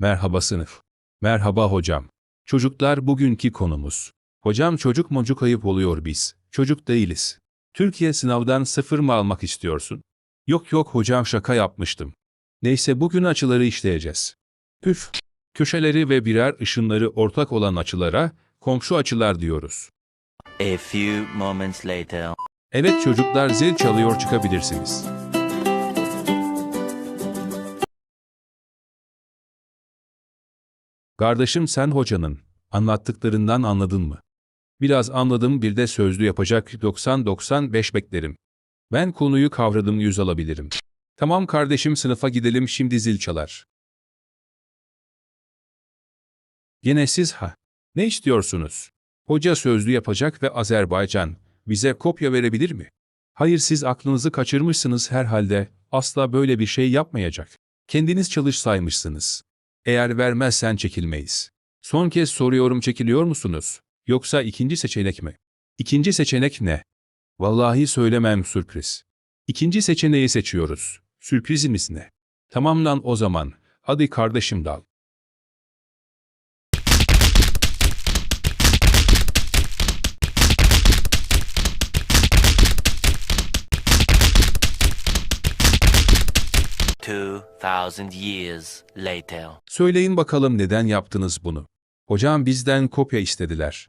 Merhaba sınıf. Merhaba hocam. Çocuklar bugünkü konumuz. Hocam çocuk mocuk ayıp oluyor biz. Çocuk değiliz. Türkiye sınavdan sıfır mı almak istiyorsun? Yok yok hocam şaka yapmıştım. Neyse bugün açıları işleyeceğiz. Püf. Köşeleri ve birer ışınları ortak olan açılara komşu açılar diyoruz. A few moments later. Evet çocuklar zil çalıyor çıkabilirsiniz. Kardeşim sen hocanın anlattıklarından anladın mı? Biraz anladım bir de sözlü yapacak 90-95 beklerim. Ben konuyu kavradım 100 alabilirim. Tamam kardeşim sınıfa gidelim şimdi zil çalar. Yine siz ha. Ne istiyorsunuz? Hoca sözlü yapacak ve Azerbaycan bize kopya verebilir mi? Hayır siz aklınızı kaçırmışsınız herhalde. Asla böyle bir şey yapmayacak. Kendiniz çalışsaymışsınız. Eğer vermezsen çekilmeyiz. Son kez soruyorum çekiliyor musunuz? Yoksa ikinci seçenek mi? İkinci seçenek ne? Vallahi söylemem sürpriz. İkinci seçeneği seçiyoruz. Sürprizimiz ne? Tamam lan o zaman. Hadi kardeşim dal. Two thousand years later. Söyleyin bakalım neden yaptınız bunu? Hocam bizden kopya istediler.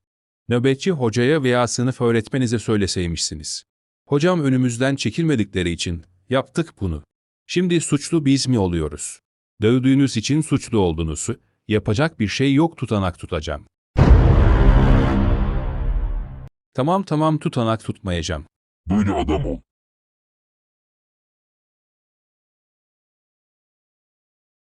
Nöbetçi hocaya veya sınıf öğretmenize söyleseymişsiniz. Hocam önümüzden çekilmedikleri için yaptık bunu. Şimdi suçlu biz mi oluyoruz? Dövdüğünüz için suçlu oldunuz. Yapacak bir şey yok tutanak tutacağım. Tamam tamam tutanak tutmayacağım. Böyle adam ol.